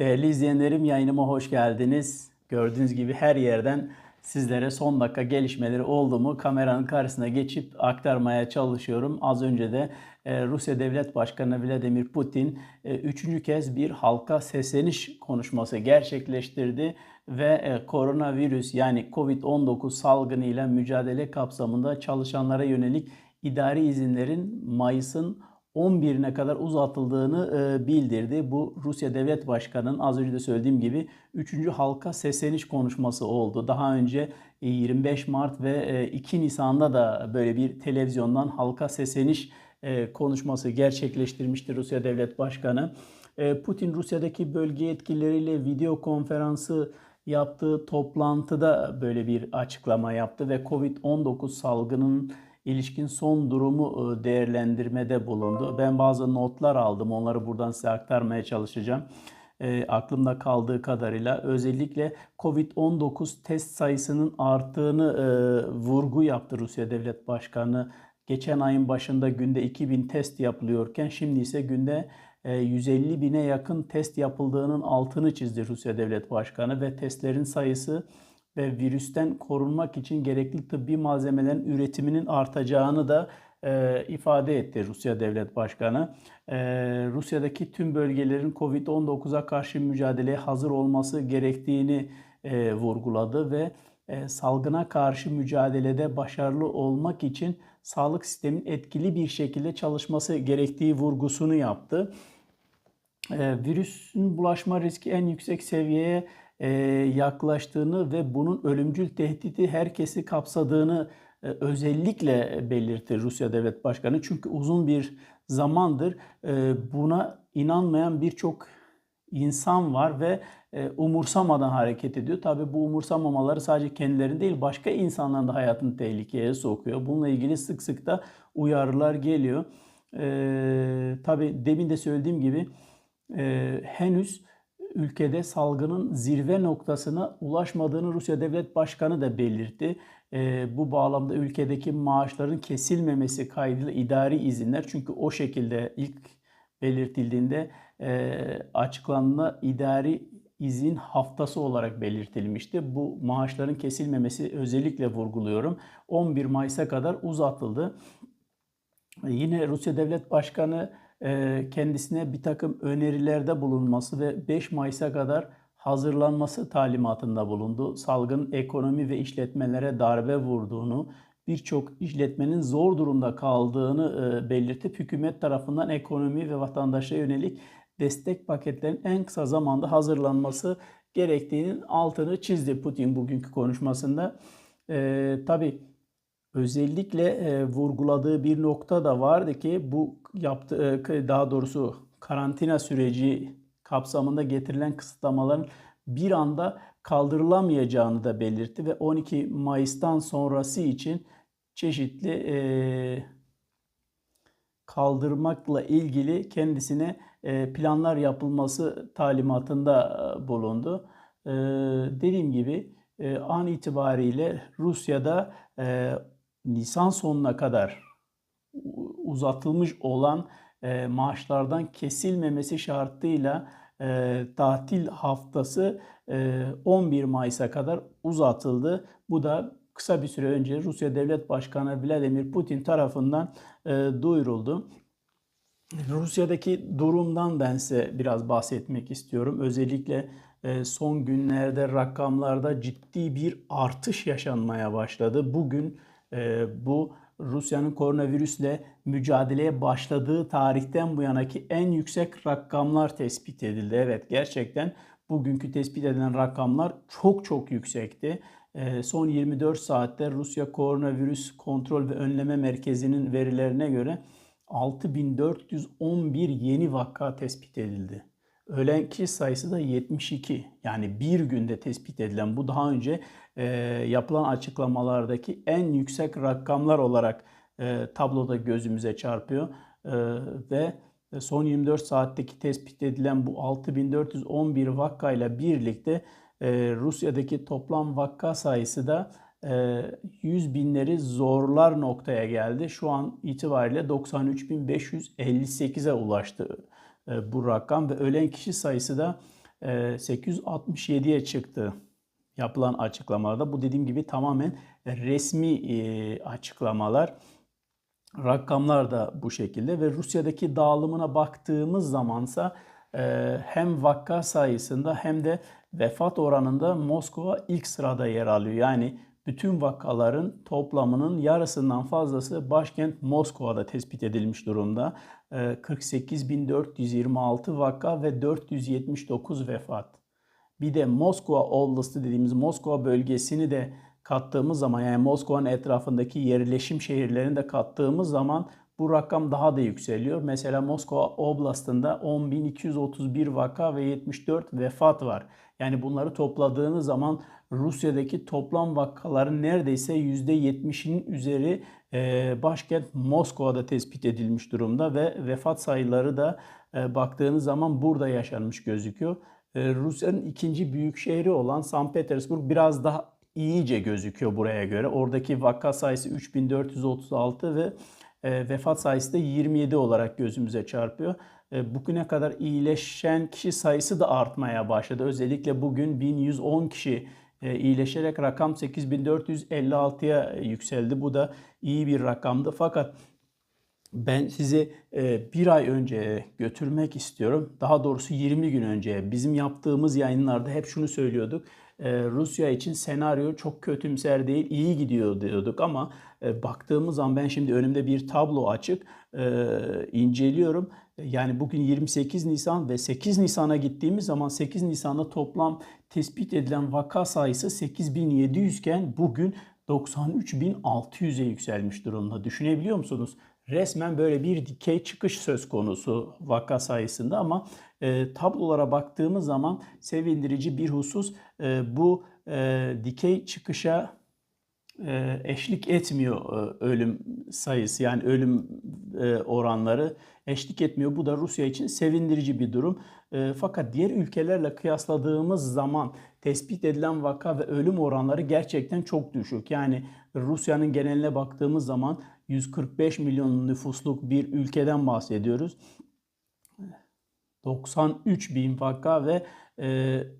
Değerli izleyenlerim yayınıma hoş geldiniz. Gördüğünüz gibi her yerden sizlere son dakika gelişmeleri oldu mu kameranın karşısına geçip aktarmaya çalışıyorum. Az önce de e, Rusya Devlet Başkanı Vladimir Putin e, üçüncü kez bir halka sesleniş konuşması gerçekleştirdi ve e, koronavirüs yani Covid-19 salgınıyla mücadele kapsamında çalışanlara yönelik idari izinlerin Mayıs'ın 11'ine kadar uzatıldığını e, bildirdi. Bu Rusya Devlet Başkanı'nın az önce de söylediğim gibi 3. halka sesleniş konuşması oldu. Daha önce e, 25 Mart ve e, 2 Nisan'da da böyle bir televizyondan halka sesleniş e, konuşması gerçekleştirmişti Rusya Devlet Başkanı. E, Putin Rusya'daki bölge yetkilileriyle video konferansı yaptığı toplantıda böyle bir açıklama yaptı ve Covid-19 salgının ilişkin son durumu e, değerlendirmede bulundu. Ben bazı notlar aldım. Onları buradan size aktarmaya çalışacağım. E, aklımda kaldığı kadarıyla özellikle Covid-19 test sayısının arttığını e, vurgu yaptı Rusya Devlet Başkanı. Geçen ayın başında günde 2000 test yapılıyorken şimdi ise günde 150 e, bine yakın test yapıldığının altını çizdi Rusya Devlet Başkanı ve testlerin sayısı ve virüsten korunmak için gerekli tıbbi malzemelerin üretiminin artacağını da e, ifade etti Rusya Devlet Başkanı. E, Rusya'daki tüm bölgelerin Covid-19'a karşı mücadeleye hazır olması gerektiğini e, vurguladı ve e, salgına karşı mücadelede başarılı olmak için sağlık sistemin etkili bir şekilde çalışması gerektiği vurgusunu yaptı. E, virüsün bulaşma riski en yüksek seviyeye yaklaştığını ve bunun ölümcül tehdidi herkesi kapsadığını e, özellikle belirtti Rusya Devlet Başkanı. Çünkü uzun bir zamandır e, buna inanmayan birçok insan var ve umursamadan hareket ediyor. Tabi bu umursamamaları sadece kendilerini değil başka insanların da hayatını tehlikeye sokuyor. Bununla ilgili sık sık da uyarılar geliyor. Ee, tabi demin de söylediğim gibi e, henüz ülkede salgının zirve noktasına ulaşmadığını Rusya Devlet Başkanı da belirtti. E, bu bağlamda ülkedeki maaşların kesilmemesi kaydıyla idari izinler çünkü o şekilde ilk belirtildiğinde e, açıklanma idari izin haftası olarak belirtilmişti. Bu maaşların kesilmemesi özellikle vurguluyorum. 11 Mayıs'a kadar uzatıldı. Yine Rusya Devlet Başkanı kendisine bir takım önerilerde bulunması ve 5 Mayıs'a kadar hazırlanması talimatında bulundu. Salgın ekonomi ve işletmelere darbe vurduğunu, birçok işletmenin zor durumda kaldığını belirtip hükümet tarafından ekonomi ve vatandaşa yönelik destek paketlerinin en kısa zamanda hazırlanması gerektiğinin altını çizdi Putin bugünkü konuşmasında. Ee, tabii özellikle e, vurguladığı bir nokta da vardı ki bu yaptığı e, daha doğrusu karantina süreci kapsamında getirilen kısıtlamaların bir anda kaldırılamayacağını da belirtti ve 12 Mayıs'tan sonrası için çeşitli e, kaldırmakla ilgili kendisine e, planlar yapılması talimatında e, bulundu. E, dediğim gibi e, an itibariyle Rusya'da e, Nisan sonuna kadar uzatılmış olan e, maaşlardan kesilmemesi şartıyla e, tatil haftası e, 11 Mayıs'a kadar uzatıldı. Bu da kısa bir süre önce Rusya Devlet Başkanı Vladimir Putin tarafından e, duyuruldu. Rusya'daki durumdan ben size biraz bahsetmek istiyorum. Özellikle e, son günlerde rakamlarda ciddi bir artış yaşanmaya başladı. Bugün bu Rusya'nın koronavirüsle mücadeleye başladığı tarihten bu yanaki en yüksek rakamlar tespit edildi. Evet gerçekten bugünkü tespit edilen rakamlar çok çok yüksekti. Ee, son 24 saatte Rusya Koronavirüs Kontrol ve Önleme Merkezi'nin verilerine göre 6411 yeni vaka tespit edildi. Ölen kişi sayısı da 72. Yani bir günde tespit edilen bu daha önce e, yapılan açıklamalardaki en yüksek rakamlar olarak e, tabloda gözümüze çarpıyor. E, ve son 24 saatteki tespit edilen bu 6411 vakayla birlikte e, Rusya'daki toplam vaka sayısı da 100 binleri zorlar noktaya geldi. Şu an itibariyle 93.558'e ulaştı bu rakam ve ölen kişi sayısı da e, 867'ye çıktı yapılan açıklamalarda. Bu dediğim gibi tamamen resmi e, açıklamalar. Rakamlar da bu şekilde ve Rusya'daki dağılımına baktığımız zamansa e, hem vaka sayısında hem de vefat oranında Moskova ilk sırada yer alıyor. Yani bütün vakaların toplamının yarısından fazlası başkent Moskova'da tespit edilmiş durumda. 48.426 vaka ve 479 vefat. Bir de Moskova Oblastı dediğimiz Moskova bölgesini de kattığımız zaman yani Moskova'nın etrafındaki yerleşim şehirlerini de kattığımız zaman bu rakam daha da yükseliyor. Mesela Moskova Oblast'ında 10.231 vaka ve 74 vefat var. Yani bunları topladığınız zaman Rusya'daki toplam vakaların neredeyse %70'inin üzeri başkent Moskova'da tespit edilmiş durumda ve vefat sayıları da baktığınız zaman burada yaşanmış gözüküyor. Rusya'nın ikinci büyük şehri olan St. Petersburg biraz daha iyice gözüküyor buraya göre. Oradaki vaka sayısı 3436 ve e, vefat sayısı da 27 olarak gözümüze çarpıyor. E, bugüne kadar iyileşen kişi sayısı da artmaya başladı. Özellikle bugün 1110 kişi e, iyileşerek rakam 8456'ya yükseldi. Bu da iyi bir rakamdı. Fakat ben sizi e, bir ay önce götürmek istiyorum. Daha doğrusu 20 gün önce. Bizim yaptığımız yayınlarda hep şunu söylüyorduk. E, Rusya için senaryo çok kötümser değil, iyi gidiyor diyorduk ama e, baktığımız zaman ben şimdi önümde bir tablo açık, inceliyorum. Yani bugün 28 Nisan ve 8 Nisan'a gittiğimiz zaman 8 Nisan'da toplam tespit edilen vaka sayısı 8700 iken bugün 93.600'e yükselmiş durumda. Düşünebiliyor musunuz? resmen böyle bir dikey çıkış söz konusu vaka sayısında ama e, tablolara baktığımız zaman sevindirici bir husus e, bu e, dikey çıkışa e, eşlik etmiyor e, ölüm sayısı yani ölüm e, oranları eşlik etmiyor. Bu da Rusya için sevindirici bir durum. Fakat diğer ülkelerle kıyasladığımız zaman tespit edilen vaka ve ölüm oranları gerçekten çok düşük. Yani Rusya'nın geneline baktığımız zaman 145 milyon nüfusluk bir ülkeden bahsediyoruz. 93 bin vaka ve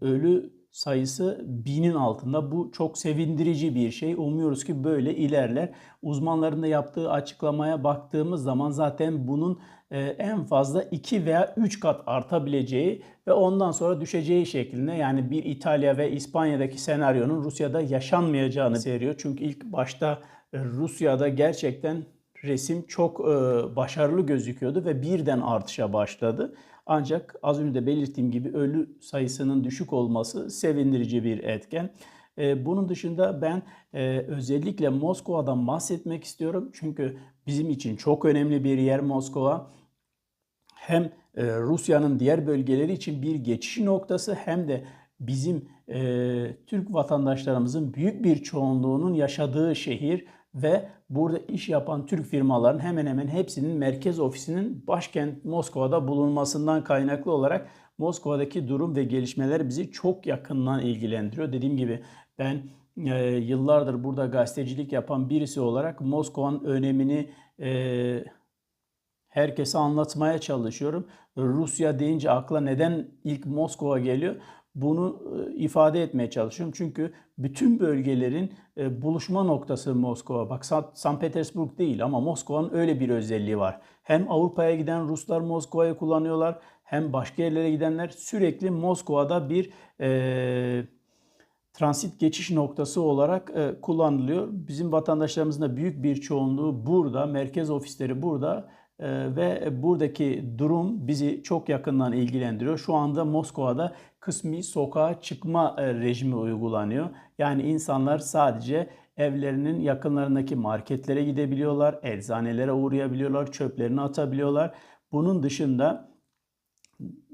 ölü sayısı binin altında. Bu çok sevindirici bir şey. Umuyoruz ki böyle ilerler. Uzmanların da yaptığı açıklamaya baktığımız zaman zaten bunun e, en fazla 2 veya 3 kat artabileceği ve ondan sonra düşeceği şeklinde yani bir İtalya ve İspanya'daki senaryonun Rusya'da yaşanmayacağını seriyor. Çünkü ilk başta e, Rusya'da gerçekten resim çok e, başarılı gözüküyordu ve birden artışa başladı. Ancak az önce de belirttiğim gibi ölü sayısının düşük olması sevindirici bir etken. E, bunun dışında ben e, özellikle Moskova'dan bahsetmek istiyorum. Çünkü bizim için çok önemli bir yer Moskova. Hem e, Rusya'nın diğer bölgeleri için bir geçiş noktası hem de bizim Türk vatandaşlarımızın büyük bir çoğunluğunun yaşadığı şehir ve burada iş yapan Türk firmaların hemen hemen hepsinin merkez ofisinin başkent Moskova'da bulunmasından kaynaklı olarak Moskova'daki durum ve gelişmeler bizi çok yakından ilgilendiriyor. Dediğim gibi ben e, yıllardır burada gazetecilik yapan birisi olarak Moskova'nın önemini e, herkese anlatmaya çalışıyorum. Rusya deyince akla neden ilk Moskova geliyor? Bunu e, ifade etmeye çalışıyorum. Çünkü bütün bölgelerin e, buluşma noktası Moskova. Bak St. Petersburg değil ama Moskova'nın öyle bir özelliği var. Hem Avrupa'ya giden Ruslar Moskova'yı kullanıyorlar hem başka yerlere gidenler sürekli Moskova'da bir e, transit geçiş noktası olarak e, kullanılıyor. Bizim vatandaşlarımızın da büyük bir çoğunluğu burada, merkez ofisleri burada ee, ve buradaki durum bizi çok yakından ilgilendiriyor. Şu anda Moskova'da kısmi sokağa çıkma e, rejimi uygulanıyor. Yani insanlar sadece evlerinin yakınlarındaki marketlere gidebiliyorlar, eczanelere uğrayabiliyorlar, çöplerini atabiliyorlar. Bunun dışında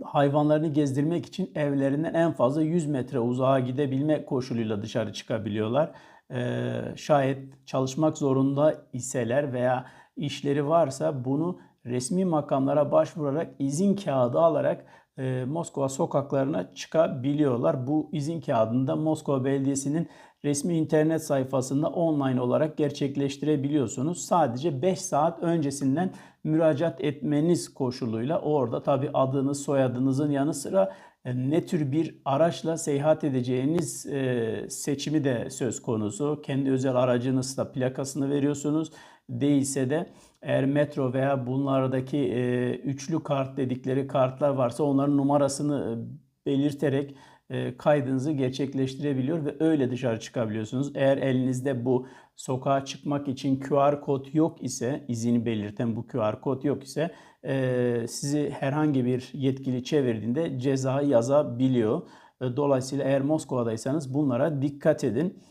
hayvanlarını gezdirmek için evlerinden en fazla 100 metre uzağa gidebilme koşuluyla dışarı çıkabiliyorlar. Ee, şayet çalışmak zorunda iseler veya işleri varsa bunu resmi makamlara başvurarak izin kağıdı alarak e, Moskova sokaklarına çıkabiliyorlar. Bu izin kağıdını Moskova Belediyesi'nin resmi internet sayfasında online olarak gerçekleştirebiliyorsunuz. Sadece 5 saat öncesinden müracaat etmeniz koşuluyla orada tabi adınız soyadınızın yanı sıra e, ne tür bir araçla seyahat edeceğiniz e, seçimi de söz konusu. Kendi özel aracınızla plakasını veriyorsunuz. Değilse de eğer metro veya bunlardaki e, üçlü kart dedikleri kartlar varsa onların numarasını e, belirterek e, kaydınızı gerçekleştirebiliyor ve öyle dışarı çıkabiliyorsunuz. Eğer elinizde bu sokağa çıkmak için QR kod yok ise, izini belirten bu QR kod yok ise e, sizi herhangi bir yetkili çevirdiğinde ceza yazabiliyor. E, Dolayısıyla eğer Moskova'daysanız bunlara dikkat edin.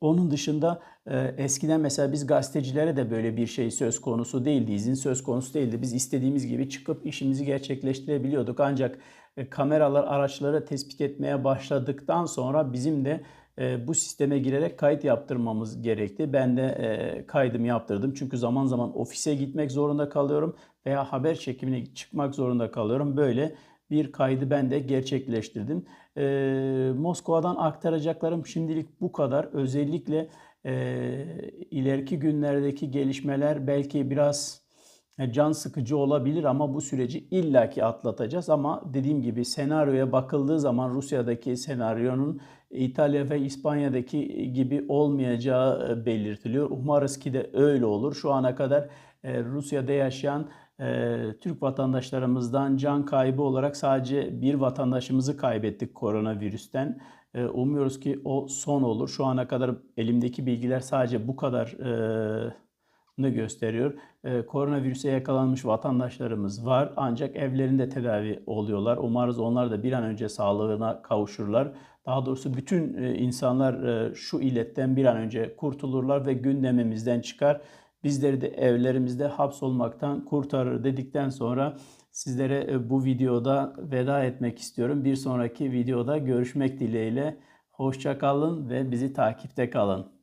Onun dışında eskiden mesela biz gazetecilere de böyle bir şey söz konusu değildi, izin söz konusu değildi. Biz istediğimiz gibi çıkıp işimizi gerçekleştirebiliyorduk. Ancak e, kameralar araçları tespit etmeye başladıktan sonra bizim de e, bu sisteme girerek kayıt yaptırmamız gerekti. Ben de e, kaydımı yaptırdım. Çünkü zaman zaman ofise gitmek zorunda kalıyorum veya haber çekimine çıkmak zorunda kalıyorum. Böyle bir kaydı ben de gerçekleştirdim. Ee, Moskova'dan aktaracaklarım şimdilik bu kadar. Özellikle e, ileriki günlerdeki gelişmeler belki biraz e, can sıkıcı olabilir ama bu süreci illaki atlatacağız. Ama dediğim gibi senaryoya bakıldığı zaman Rusya'daki senaryonun İtalya ve İspanya'daki gibi olmayacağı e, belirtiliyor. Umarız ki de öyle olur. Şu ana kadar e, Rusya'da yaşayan Türk vatandaşlarımızdan can kaybı olarak sadece bir vatandaşımızı kaybettik koronavirüsten. E, umuyoruz ki o son olur. Şu ana kadar elimdeki bilgiler sadece bu kadar e, ne gösteriyor. E, koronavirüse yakalanmış vatandaşlarımız var ancak evlerinde tedavi oluyorlar. Umarız onlar da bir an önce sağlığına kavuşurlar. Daha doğrusu bütün e, insanlar e, şu illetten bir an önce kurtulurlar ve gündemimizden çıkar. Bizleri de evlerimizde hapsolmaktan kurtarır dedikten sonra sizlere e, bu videoda veda etmek istiyorum. Bir sonraki videoda görüşmek dileğiyle. Hoşça kalın ve bizi takipte kalın.